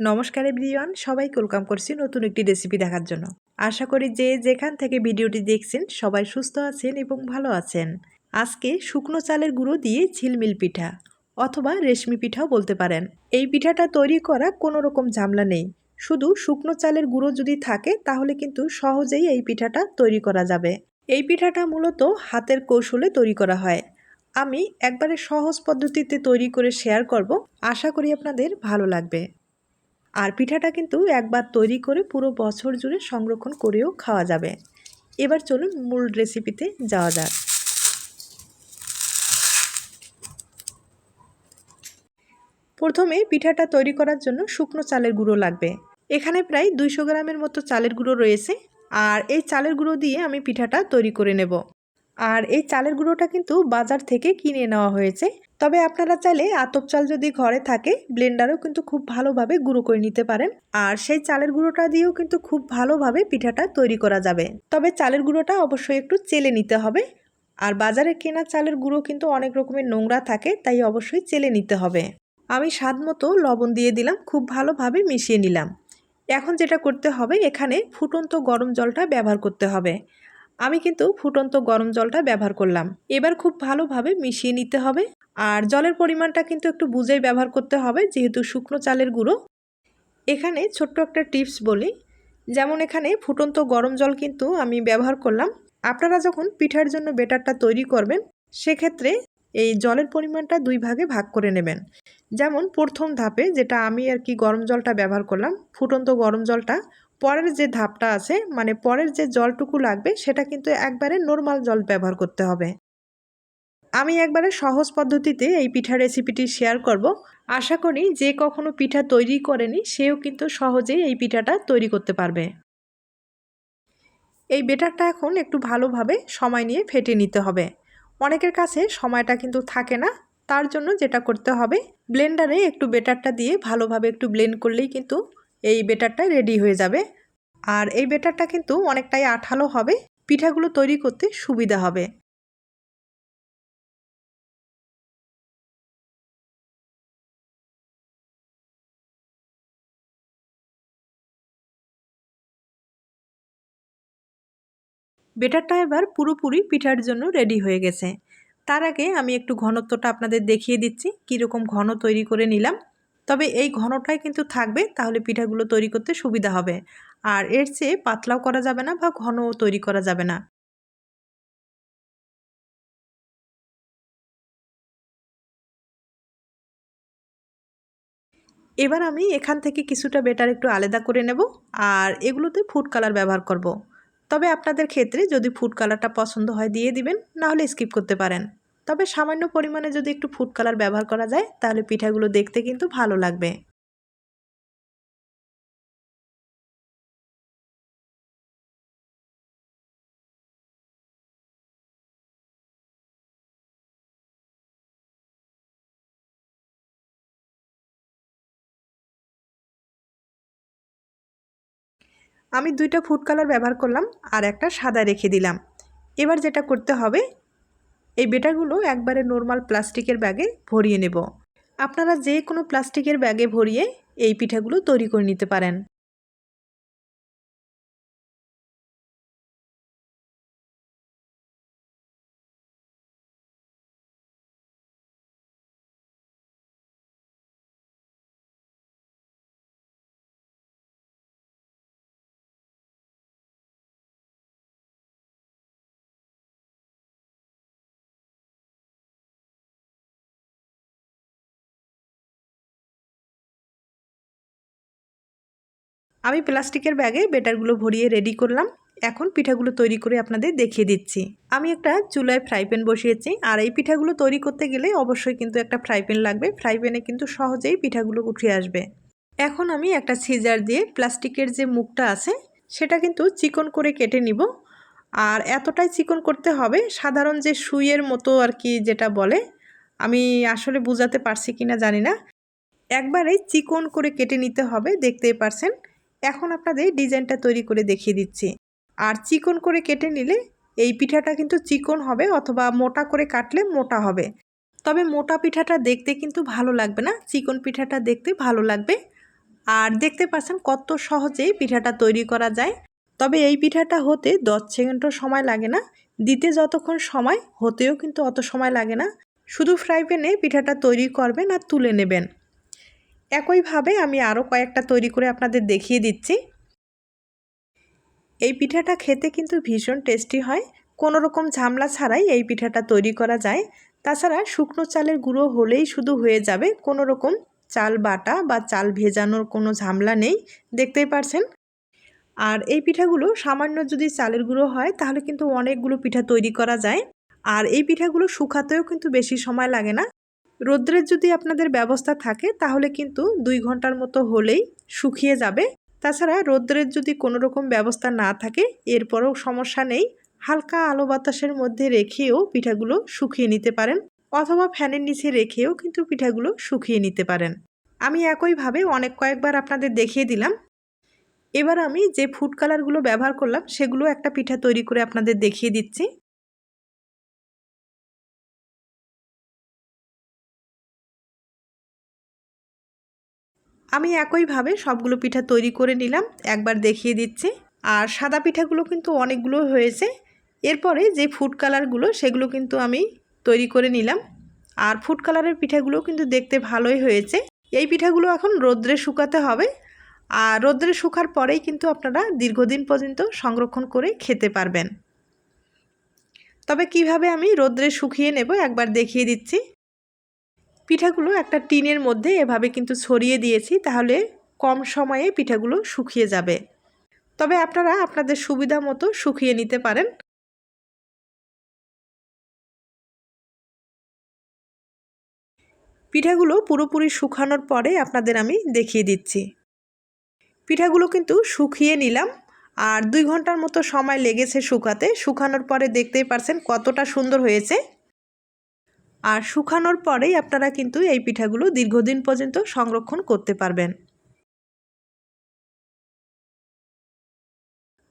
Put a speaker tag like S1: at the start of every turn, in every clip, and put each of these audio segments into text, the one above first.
S1: নমস্কার এভরিওয়ান, সবাইকে ওয়েলকাম করছি নতুন একটি রেসিপি দেখার জন্য। আশা করি যে যেখান থেকে ভিডিওটি দেখছেন, সবাই সুস্থ আছেন এবং ভালো আছেন। আজকে শুকনো চালের গুঁড়ো দিয়ে ঝিলমিল পিঠা, অথবা রেশমি পিঠাও বলতে পারেন। এই পিঠাটা তৈরি করা কোনো রকম ঝামলা নেই। শুধু শুকনো চালের গুঁড়ো যদি থাকে, তাহলে কিন্তু সহজেই এই পিঠাটা তৈরি করা যাবে। এই পিঠাটা মূলত হাতের কৌশলে তৈরি করা হয়। আমি একবারে সহজ পদ্ধতিতে তৈরি করে শেয়ার করব। আশা করি আপনাদের ভালো লাগবে। আর পিঠাটা কিন্তু একবার তৈরি করে পুরো বছর জুড়ে সংরক্ষণ করেও খাওয়া যাবে। এবার চলুন মূল রেসিপিতে যাওয়া যাক। প্রথমে পিঠাটা তৈরি করার জন্য শুকনো চালের গুঁড়ো লাগবে। এখানে প্রায় দুইশো গ্রামের মতো চালের গুঁড়ো রয়েছে। আর এই চালের গুঁড়ো দিয়ে আমি পিঠাটা তৈরি করে নেব। আর এই চালের গুঁড়োটা কিন্তু বাজার থেকে কিনে নেওয়া হয়েছে। তবে আপনারা চাইলে আতপ চাল যদি ঘরে থাকে, ব্লেন্ডারও কিন্তু খুব ভালোভাবে গুঁড়ো করে নিতে পারেন। আর সেই চালের গুঁড়োটা দিয়েও কিন্তু খুব ভালোভাবে পিঠাটা তৈরি করা যাবে। তবে চালের গুঁড়োটা অবশ্যই একটু চেলে নিতে হবে। আর বাজারে কেনা চালের গুঁড়ো কিন্তু অনেক রকমের নোংরা থাকে, তাই অবশ্যই চেলে নিতে হবে। আমি স্বাদ মতো লবণ দিয়ে দিলাম, খুব ভালোভাবে মিশিয়ে নিলাম। এখন যেটা করতে হবে, এখানে ফুটন্ত গরম জলটা ব্যবহার করতে হবে। আমি কিন্তু ফুটন্ত গরম জলটা ব্যবহার করলাম। এবার খুব ভালোভাবে মিশিয়ে নিতে হবে। আর জলের পরিমাণটা কিন্তু একটু বুঝেই ব্যবহার করতে হবে, যেহেতু শুকনো চালের গুঁড়ো। এখানে ছোট্ট একটা টিপস বলি, যেমন এখানে ফুটন্ত গরম জল কিন্তু আমি ব্যবহার করলাম। আপনারা যখন পিঠার জন্য বেটারটা তৈরি করবেন, সেক্ষেত্রে এই জলের পরিমাণটা দুই ভাগে ভাগ করে নেবেন। যেমন প্রথম ধাপে যেটা আমি আর কি গরম জলটা ব্যবহার করলাম, ফুটন্ত গরম জলটা পরের যে ধাপটা আছে মানে পরের যে জলটুকু লাগবে, সেটা কিন্তু একবারে নর্মাল জল ব্যবহার করতে হবে। আমি একবারে সহজ পদ্ধতিতে এই পিঠা রেসিপিটি শেয়ার করব। আশা করি যে কখনো পিঠা তৈরি করেনি, সেও কিন্তু সহজেই এই পিঠাটা তৈরি করতে পারবে। এই বেটারটা এখন একটু ভালোভাবে সময় নিয়ে ফেটে নিতে হবে। অনেকের কাছে সময়টা কিন্তু থাকে না, তার জন্য যেটা করতে হবে ব্লেন্ডারে একটু বেটারটা দিয়ে ভালোভাবে একটু ব্লেন্ড করলেই কিন্তু এই বেটারটা রেডি হয়ে যাবে। আর এই বেটারটা কিন্তু অনেকটাই আঠালো হবে। পিঠাগুলো তৈরি করতে সুবিধা হবে। বেটারটা এবার পুরোপুরি পিঠার জন্য রেডি হয়ে গেছে। তার আগে আমি একটু ঘনত্বটা আপনাদের দেখিয়ে দিচ্ছি। কীরকম ঘন তৈরি করে নিলাম। তবে এই ঘনটাই কিন্তু থাকবে, তাহলে পিঠাগুলো তৈরি করতে সুবিধা হবে। আর এর চেয়ে পাতলাও করা যাবে না বা ঘনও তৈরি করা যাবে না। এবার আমি এখান থেকে কিছুটা বেটার একটু আলাদা করে নেব আর এগুলোতে ফুড কালার ব্যবহার করব। তবে আপনাদের ক্ষেত্রে যদি ফুড কালারটা পছন্দ হয় দিয়ে দিবেন, নাহলে স্কিপ করতে পারেন। তবে সামান্য পরিমাণে যদি একটু ফুড কালার ব্যবহার করা যায়, তাহলে পিঠাগুলো দেখতে কিন্তু ভালো লাগবে। আমি দুইটা ফুড কালার ব্যবহার করলাম আর একটা সাদা রেখে দিলাম। এবার যেটা করতে হবে এই বেটাগুলো একবারে নর্মাল প্লাস্টিকের ব্যাগে ভরিয়ে নেব। আপনারা যে কোনো প্লাস্টিকের ব্যাগে ভরিয়ে এই পিঠাগুলো তৈরি করে নিতে পারেন। আমি প্লাস্টিকের ব্যাগে বেটারগুলো ভরিয়ে রেডি করলাম। এখন পিঠাগুলো তৈরি করে আপনাদের দেখিয়ে দিচ্ছি। আমি একটা চুলায় ফ্রাই প্যান বসিয়েছি। আর এই পিঠাগুলো তৈরি করতে গেলে অবশ্যই কিন্তু একটা ফ্রাই প্যান লাগবে। ফ্রাই প্যানে কিন্তু সহজেই পিঠাগুলো উঠে আসবে। এখন আমি একটা সিজার দিয়ে প্লাস্টিকের যে মুখটা আছে, সেটা কিন্তু চিকন করে কেটে নিব। আর এতটাই চিকন করতে হবে, সাধারণ যে সুইয়ের মতো আর কি যেটা বলে, আমি আসলে বুঝাতে পারছি কিনা জানি না। একবারেই চিকন করে কেটে নিতে হবে, দেখতেই পারছেন। এখন আপনাদের ডিজাইনটা তৈরি করে দেখিয়ে দিচ্ছি। আর চিকন করে কেটে নিলে এই পিঠাটা কিন্তু চিকন হবে অথবা মোটা করে কাটলে মোটা হবে। তবে মোটা পিঠাটা দেখতে কিন্তু ভালো লাগবে না, চিকন পিঠাটা দেখতে ভালো লাগবে। আর দেখতে পাচ্ছেন কত সহজেই পিঠাটা তৈরি করা যায়। তবে এই পিঠাটা হতে দশ সেকেন্ডও সময় লাগে না, দিতে যতক্ষণ সময়, হতেও কিন্তু অত সময় লাগে না। শুধু ফ্রাই প্যানে পিঠাটা তৈরি করবেন আর তুলে নেবেন। একইভাবে আমি আরও কয়েকটা তৈরি করে আপনাদের দেখিয়ে দিচ্ছি। এই পিঠাটা খেতে কিন্তু ভীষণ টেস্টি হয়। কোনো রকম ঝামলা ছাড়াই এই পিঠাটা তৈরি করা যায়। তাছাড়া শুকনো চালের গুঁড়ো হলেই শুধু হয়ে যাবে। কোনো রকম চাল বাটা বা চাল ভেজানোর কোনো ঝামলা নেই। দেখতেই পারছেন? আর এই পিঠাগুলো সামান্য যদি চালের গুঁড়ো হয়, তাহলে কিন্তু অনেকগুলো পিঠা তৈরি করা যায়। আর এই পিঠাগুলো শুকাতেও কিন্তু বেশি সময় লাগে না। রোদ্রের যদি আপনাদের ব্যবস্থা থাকে, তাহলে কিন্তু দুই ঘণ্টার মতো হলেই শুকিয়ে যাবে। তাছাড়া রোদ্রের যদি কোনো রকম ব্যবস্থা না থাকে, এরপরও সমস্যা নেই। হালকা আলো বাতাসের মধ্যে রেখেও পিঠাগুলো শুকিয়ে নিতে পারেন, অথবা ফ্যানের নিচে রেখেও কিন্তু পিঠাগুলো শুকিয়ে নিতে পারেন। আমি একইভাবে অনেক কয়েকবার আপনাদের দেখিয়ে দিলাম। এবার আমি যে ফুড কালারগুলো ব্যবহার করলাম, সেগুলো একটা পিঠা তৈরি করে আপনাদের দেখিয়ে দিচ্ছি। আমি একইভাবে সবগুলো পিঠা তৈরি করে নিলাম, একবার দেখিয়ে দিচ্ছি। আর সাদা পিঠাগুলো কিন্তু অনেকগুলো হয়েছে। এরপরে যে ফুড কালারগুলো সেগুলো কিন্তু আমি তৈরি করে নিলাম। আর ফুড কালারের পিঠাগুলো কিন্তু দেখতে ভালোই হয়েছে। এই পিঠাগুলো এখন রোদ্রে শুকাতে হবে। আর রোদ্রে শুকার পরেই কিন্তু আপনারা দীর্ঘদিন পর্যন্ত সংরক্ষণ করে খেতে পারবেন। তবে কীভাবে আমি রোদ্রে শুকিয়ে নেব একবার দেখিয়ে দিচ্ছি। পিঠাগুলো একটা টিনের মধ্যে এভাবে কিন্তু ছড়িয়ে দিয়েছি, তাহলে কম সময়ে পিঠাগুলো শুকিয়ে যাবে। তবে আপনারা আপনাদের সুবিধা মতো শুকিয়ে নিতে পারেন। পিঠাগুলো পুরোপুরি শুকানোর পরে আপনাদের আমি দেখিয়ে দিচ্ছি। পিঠাগুলো কিন্তু শুকিয়ে নিলাম, আর দুই ঘণ্টার মতো সময় লেগেছে শুকাতে। শুকানোর পরে দেখতেই পারছেন কতটা সুন্দর হয়েছে। আর শুকানোর পরেই আপনারা কিন্তু এই পিঠাগুলো দীর্ঘদিন পর্যন্ত সংরক্ষণ করতে পারবেন।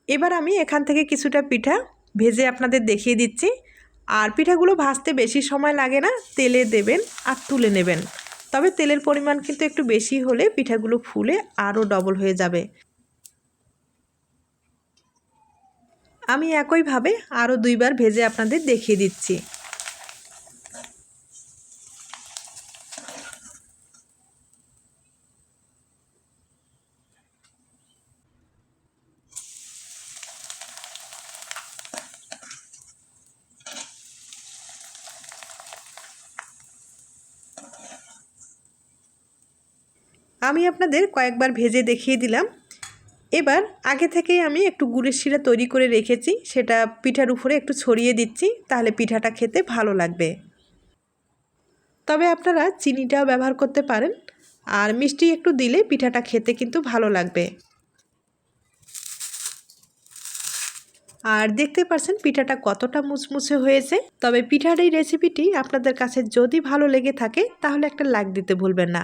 S1: এবার আমি এখান থেকে কিছুটা পিঠা ভেজে আপনাদের দেখিয়ে দিচ্ছি। আর পিঠাগুলো ভাজতে বেশি সময় লাগে না, তেলে দেবেন আর তুলে নেবেন। তবে তেলের পরিমাণ কিন্তু একটু বেশি হলে পিঠাগুলো ফুলে আরও ডবল হয়ে যাবে। আমি একইভাবে আরও দুইবার ভেজে আপনাদের দেখিয়ে দিচ্ছি। আমি আপনাদের কয়েকবার ভেজে দেখিয়ে দিলাম। এবার আগে থেকেই আমি একটু গুড়ের শিরা তৈরি করে রেখেছি, সেটা পিঠার উপরে একটু ছড়িয়ে দিচ্ছি, তাহলে পিঠাটা খেতে ভালো লাগবে। তবে আপনারা চিনিটাও ব্যবহার করতে পারেন, আর মিষ্টি একটু দিলে পিঠাটা খেতে কিন্তু ভালো লাগবে। আর দেখতে পাচ্ছেন পিঠাটা কতটা মুচমুচে হয়েছে, তবে পিঠার এই রেসিপিটি আপনাদের কাছে যদি ভালো লেগে থাকে, তাহলে একটা লাইক দিতে ভুলবেন না।